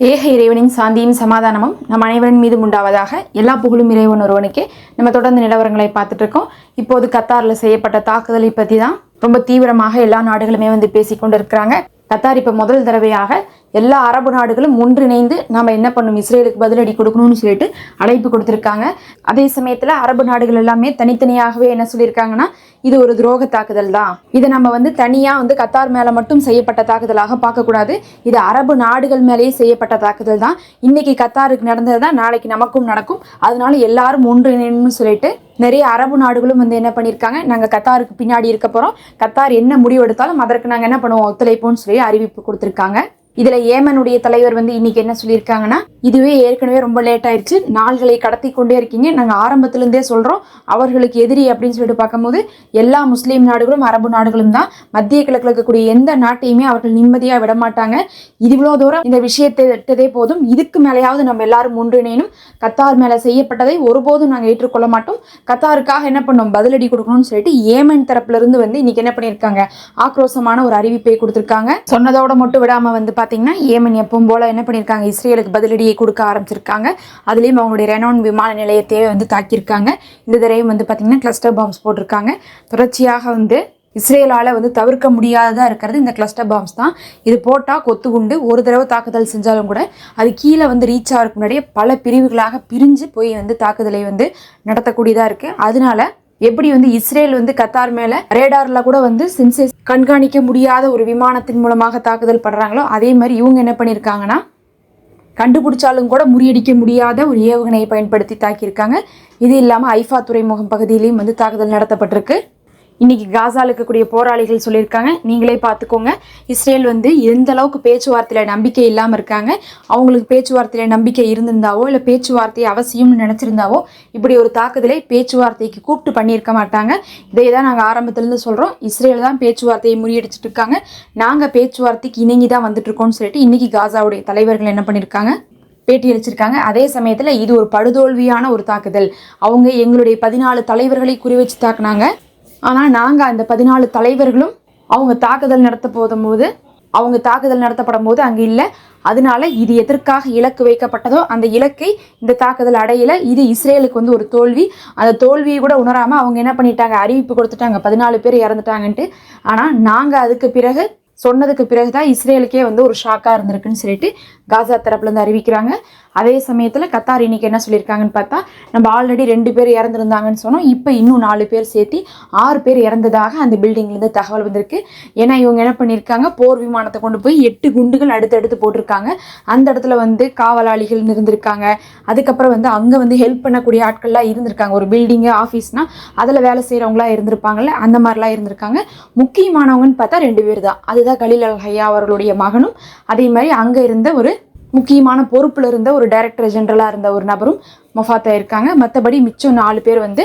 ஏக இறைவனின் சாந்தியும் சமாதானமும் நம் அனைவரின் மீதும் உண்டாவதாக எல்லா புகழும் இறைவன் ஒருவனுக்கே நம்ம தொடர்ந்து நிலவரங்களை பார்த்துட்டு இருக்கோம். இப்போது கத்தாரில் செய்யப்பட்ட தாக்குதலை பற்றி தான் ரொம்ப தீவிரமாக எல்லா நாடுகளுமே வந்து பேசிக்கொண்டு இருக்கிறாங்க கத்தார் இப்போ முதல் தடவையாக எல்லா அரபு நாடுகளும் ஒன்றிணைந்து நம்ம என்ன பண்ணும்? இஸ்ரேலுக்கு பதிலடி கொடுக்கணும்னு சொல்லிட்டு அழைப்பு கொடுத்துருக்காங்க. அதே சமயத்தில் அரபு நாடுகள் எல்லாமே தனித்தனியாகவே என்ன சொல்லியிருக்காங்கன்னா இது ஒரு துரோக தாக்குதல் தான். இதை நம்ம வந்து தனியாக வந்து கத்தார் மேலே மட்டும் செய்யப்பட்ட தாக்குதலாக பார்க்கக்கூடாது. இது அரபு நாடுகள் மேலேயே செய்யப்பட்ட தாக்குதல் தான். இன்னைக்கு கத்தாருக்கு நடந்தது தான் நாளைக்கு நமக்கும் நடக்கும். அதனால எல்லாரும் ஒன்றிணைன்னு சொல்லிட்டு நிறைய அரபு நாடுகளும் வந்து என்ன பண்ணியிருக்காங்க நாங்கள் கத்தாருக்கு பின்னாடி இருக்க போகிறோம் கத்தார் என்ன முடிவு எடுத்தாலும் அதற்கு நாங்கள் என்ன பண்ணுவோம்? ஒத்துழைப்போம்னு சொல்லி அறிவிப்பு கொடுத்துருக்காங்க. இதுல ஏமனுடைய தலைவர் வந்து இன்னைக்கு என்ன சொல்லியிருக்காங்கன்னா இதுவே ஏற்கனவே ரொம்ப லேட் ஆயிடுச்சு நாள்களை கடத்தி கொண்டே இருக்கீங்க நாங்க ஆரம்பத்துல இருந்தே சொல்றோம் அவர்களுக்கு எதிரி அப்படின்னு சொல்லிட்டு பார்க்கும்போது எல்லா முஸ்லீம் நாடுகளும் அரபு நாடுகளும் தான் மத்திய கிழக்கில் இருக்கக்கூடிய எந்த நாட்டையுமே அவர்கள் நிம்மதியா விட மாட்டாங்க. இவ்வளோ தூரம் இந்த விஷயத்தை விட்டதே போதும் இதுக்கு மேலேயாவது நம்ம எல்லாரும் ஒன்றிணையணும். கத்தார் மேல செய்யப்பட்டதை ஒருபோதும் நாங்கள் ஏற்றுக்கொள்ள மாட்டோம். கத்தாருக்காக என்ன பண்ணோம்? பதிலடி கொடுக்கணும்னு சொல்லிட்டு ஏமன் தரப்புல இருந்து வந்து இன்னைக்கு என்ன பண்ணியிருக்காங்க? ஆக்ரோஷமான ஒரு அறிவிப்பை கொடுத்திருக்காங்க. சொன்னதோட மட்டும் விடாம வந்து பார்த்திங்கன்னா ஏமன் எப்பவும் போல என்ன பண்ணியிருக்காங்க இஸ்ரேலுக்கு பதிலடியை கொடுக்க ஆரம்பிச்சிருக்காங்க. அதுலேயும் அவங்களுடைய ரெனோன் விமான நிலையத்தையே வந்து தாக்கியிருக்காங்க. இந்த தடவையும் வந்து பார்த்திங்கன்னா கிளஸ்டர் பாம்ஸ் போட்டிருக்காங்க. தொடர்ச்சியாக வந்து இஸ்ரேலால் வந்து தவிர்க்க முடியாததாக இருக்கிறது இந்த கிளஸ்டர் பாம்ஸ் தான். இது போட்டால் கொத்து குண்டு. ஒரு தடவை தாக்குதல் செஞ்சாலும் கூட அது கீழே வந்து ரீச் ஆகிறதுக்கு முன்னாடியே பல பிரிவுகளாக பிரிஞ்சு போய் வந்து தாக்குதலை வந்து நடத்தக்கூடியதாக இருக்குது அதனால எப்படி வந்து இஸ்ரேல் வந்து கத்தார் மேல ரேடார்ல கூட வந்து சின்சேஸ் கண்காணிக்க முடியாத ஒரு விமானத்தின் மூலமாக தாக்குதல் பண்றாங்களோ அதே மாதிரி இவங்க என்ன பண்ணியிருக்காங்கன்னா கண்டுபிடிச்சாலும் கூட முறியடிக்க முடியாத ஒரு ஏவுகணையை பயன்படுத்தி தாக்கியிருக்காங்க. இது இல்லாமல் ஐஃபா துறைமுகம் பகுதியிலையும் வந்து தாக்குதல் நடத்தப்பட்டிருக்கு. இன்னைக்கு காசாவில் இருக்கக்கூடிய போராளிகள் சொல்லியிருக்காங்க. நீங்களே பார்த்துக்கோங்க. இஸ்ரேல் வந்து எந்த அளவுக்கு பேச்சுவார்த்தையில் நம்பிக்கை இல்லாமல் இருக்காங்க. அவங்களுக்கு பேச்சுவார்த்தையில் நம்பிக்கை இருந்திருந்தாவோ இல்லை பேச்சுவார்த்தை அவசியம்னு நினச்சிருந்தாவோ இப்படி ஒரு தாக்குதலை பேச்சுவார்த்தைக்கு கூப்பிட்டு பண்ணியிருக்க மாட்டாங்க. இதை தான் நாங்கள் ஆரம்பத்துலேருந்து சொல்கிறோம் இஸ்ரேல் தான் பேச்சுவார்த்தையை முறியடிச்சிட்டு இருக்காங்க. நாங்கள் பேச்சுவார்த்தைக்கு இணங்கி தான் வந்துட்டு இருக்கோம்னு சொல்லிட்டு இன்றைக்கி காசாவுடைய தலைவர்கள் என்ன பண்ணியிருக்காங்க? பேட்டி அளிச்சிருக்காங்க. அதே சமயத்தில் இது ஒரு படுதோல்வியான ஒரு தாக்குதல். அவங்க எங்களுடைய பதினாலு தலைவர்களை குறிவச்சு தாக்குனாங்க. ஆனால் நாங்கள் அந்த பதினாலு தலைவர்களும் அவங்க தாக்குதல் நடத்த போதும்போது அவங்க தாக்குதல் நடத்தப்படும் போது அங்கே இல்லை. அதனால இது எதற்காக இலக்கு வைக்கப்பட்டதோ அந்த இலக்கை இந்த தாக்குதல் அடையல. இது இஸ்ரேலுக்கு வந்து ஒரு தோல்வி. அந்த தோல்வியை கூட உணராமல் அவங்க என்ன பண்ணிட்டாங்க? அறிவிப்பு கொடுத்துட்டாங்க. பதினாலு பேர் இறந்துட்டாங்கன்ட்டு. ஆனால் நாங்கள் அதுக்கு பிறகு சொன்னதுக்கு பிறகு தான் இஸ்ரேலுக்கே வந்து ஒரு ஷாக்காக இருந்திருக்குன்னு சொல்லிட்டு காசா தரப்புலேருந்து அறிவிக்கிறாங்க. அதே சமயத்தில் கத்தார் இன்னைக்கு என்ன சொல்லியிருக்காங்கன்னு பார்த்தா நம்ம ஆல்ரெடி ரெண்டு பேர் இறந்துருந்தாங்கன்னு சொன்னோம். இப்போ இன்னும் நாலு பேர் சேர்த்து ஆறு பேர் இறந்ததாக அந்த பில்டிங்லேருந்து தகவல் வந்திருக்கு. ஏன்னா இவங்க என்ன பண்ணியிருக்காங்க? போர் விமானத்தை கொண்டு போய் எட்டு குண்டுகள் அடுத்தடுத்து போட்டிருக்காங்க. அந்த இடத்துல வந்து காவலாளிகள் இருந்திருக்காங்க அதுக்கப்புறம் வந்து அங்கே வந்து ஹெல்ப் பண்ணக்கூடிய ஆட்கள்லாம் இருந்திருக்காங்க. ஒரு பில்டிங்கு ஆஃபீஸ்னால் அதில் வேலை செய்கிறவங்களா இருந்திருப்பாங்கல்ல அந்த மாதிரிலாம் இருந்திருக்காங்க. முக்கியமானவங்கன்னு பார்த்தா ரெண்டு பேர் தான். அது இருந்த கலீல் அல் ஹையா அவர்களுடைய மகனும் அதே மாதிரி அங்கே இருந்த ஒரு முக்கியமான பொறுப்பில் இருந்த ஒரு டைரக்டர் ஜென்ரலாக இருந்த ஒரு நபரும் மொஃபாத்தா இருக்காங்க. மற்றபடி மிச்சம் நாலு பேர் வந்து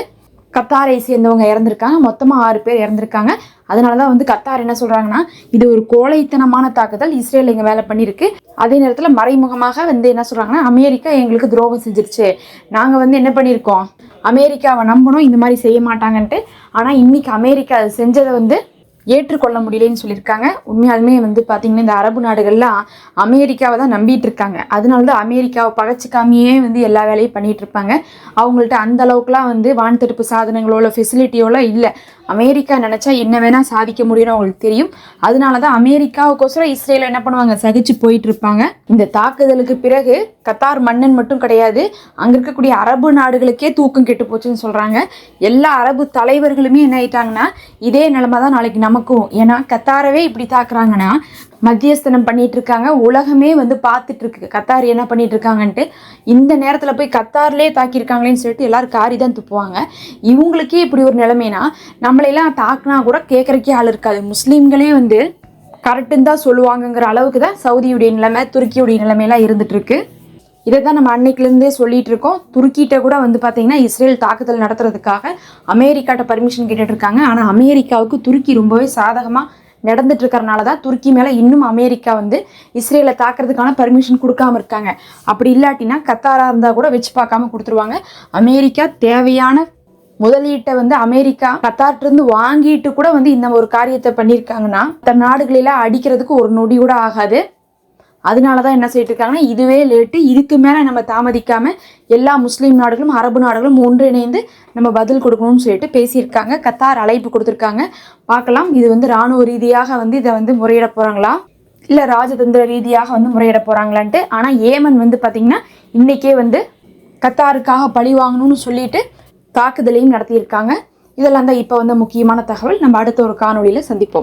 கத்தாரை சேர்ந்தவங்க இறந்துருக்காங்க. மொத்தமாக ஆறு பேர் இறந்துருக்காங்க. அதனால தான் வந்து கத்தார் என்ன சொல்கிறாங்கன்னா இது ஒரு கோழைத்தனமான தாக்குதல். இஸ்ரேல் எங்கள் வேலை பண்ணியிருக்கு. அதே நேரத்தில் மறைமுகமாக வந்து என்ன சொல்கிறாங்கன்னா அமெரிக்கா எங்களுக்கு துரோகம் செஞ்சிருச்சு. நாங்கள் வந்து என்ன பண்ணியிருக்கோம்? அமெரிக்காவை நம்பணும் இந்த மாதிரி செய்ய மாட்டாங்கன்ட்டு. ஆனால் இன்னைக்கு அமெரிக்கா அது செஞ்சதை வந்து ஏற்றுக்கொள்ள முடியலன்னு சொல்லியிருக்காங்க. உண்மையாலுமே வந்து பார்த்திங்கன்னா இந்த அரபு நாடுகள்லாம் அமெரிக்காவை தான் நம்பிட்டு இருக்காங்க. அதனால தான் அமெரிக்காவை பகச்சிக்காமையே வந்து எல்லா வேலையும் பண்ணிகிட்டு இருப்பாங்க. அவங்கள்ட்ட அந்த அளவுக்குலாம் வந்து வான் தடுப்பு சாதனங்களோ இல்லை இல்லை. அமெரிக்கா நினச்சா என்ன வேணால் சாதிக்க முடியும்னு அவங்களுக்கு தெரியும். அதனால தான் அமெரிக்காவுக்கோசரம் இஸ்ரேல் என்ன பண்ணுவாங்க? சகிச்சு போயிட்டு இருப்பாங்க. இந்த தாக்குதலுக்கு பிறகு கத்தார் மன்னன் மட்டும் கிடையாது அங்கே இருக்கக்கூடிய அரபு நாடுகளுக்கே தூக்கம் கெட்டு போச்சுன்னு சொல்கிறாங்க எல்லா அரபு தலைவர்களுமே என்ன ஆயிட்டாங்கன்னா இதே நிலமை தான் நாளைக்கு நமக்கும். ஏன்னா கத்தாரவே இப்படி தாக்குறாங்கன்னா மத்தியஸ்தனம் பண்ணிட்டு இருக்காங்க உலகமே வந்து பார்த்துட்டு இருக்கு கத்தார் என்ன பண்ணிட்டு இருக்காங்கன்ட்டு இந்த நேரத்தில் போய் கத்தார்லேயே தாக்கியிருக்காங்களேன்னு சொல்லிட்டு எல்லாரும் காரி தான் துப்புவாங்க. இவங்களுக்கே இப்படி ஒரு நிலைமைனா நம்மளையெல்லாம் தாக்குனா கூட கேட்குறக்கே ஆள் இருக்காது. முஸ்லீம்களே வந்து கரெக்டுன்னு தான் சொல்லுவாங்கங்கிற அளவுக்கு தான் சவுதியுடைய நிலைமை துருக்கியுடைய நிலைமையெல்லாம் இருந்துட்டு இருக்கு இதை தான் நம்ம அன்னைக்குலேருந்தே சொல்லிட்டு இருக்கோம் துருக்கிட்ட கூட வந்து பார்த்தீங்கன்னா இஸ்ரேல் தாக்குதல் நடத்துறதுக்காக அமெரிக்காட்ட பர்மிஷன் கேட்டுட்டு இருக்காங்க ஆனால் அமெரிக்காவுக்கு துருக்கி ரொம்பவே சாதகமாக நடந்துட்டு இருக்கிறனால தான் துருக்கி மேலே இன்னும் அமெரிக்கா வந்து இஸ்ரேலை தாக்குறதுக்கான பர்மிஷன் கொடுக்காம இருக்காங்க. அப்படி இல்லாட்டினா கத்தாரா இருந்தால் கூட வச்சு பார்க்காம கொடுத்துருவாங்க. அமெரிக்கா தேவையான முதலீட்டை வந்து அமெரிக்கா கத்தார்ட்டிருந்து வாங்கிட்டு கூட வந்து இந்த ஒரு காரியத்தை பண்ணியிருக்காங்கன்னா தன் நாடுகளெல்லாம் அடிக்கிறதுக்கு ஒரு நொடி கூட ஆகாது. அதனால தான் என்ன சொல்லிட்டு இருக்காங்கன்னா இதுவே லேட்டு இதுக்கு மேலே நம்ம தாமதிக்காமல் எல்லா முஸ்லீம் நாடுகளும் அரபு நாடுகளும் ஒன்றிணைந்து நம்ம பதில் கொடுக்கணும்னு சொல்லிட்டு பேசியிருக்காங்க. கத்தார் அழைப்பு கொடுத்துருக்காங்க. பார்க்கலாம். இது வந்து இராணுவ ரீதியாக வந்து இதை வந்து முறையிட போகிறாங்களா இல்லை ராஜதந்திர ரீதியாக வந்து முறையிட போகிறாங்களான்ட்டு ஆனால் ஏமன் வந்து பார்த்திங்கன்னா இன்றைக்கே வந்து கத்தாருக்காக பழி வாங்கணும்னு சொல்லிட்டு தாக்குதலையும் நடத்தியிருக்காங்க. இதெல்லாம் தான் இப்போ வந்து முக்கியமான தகவல். நம்ம அடுத்த ஒரு காணொலியில் சந்திப்போம்.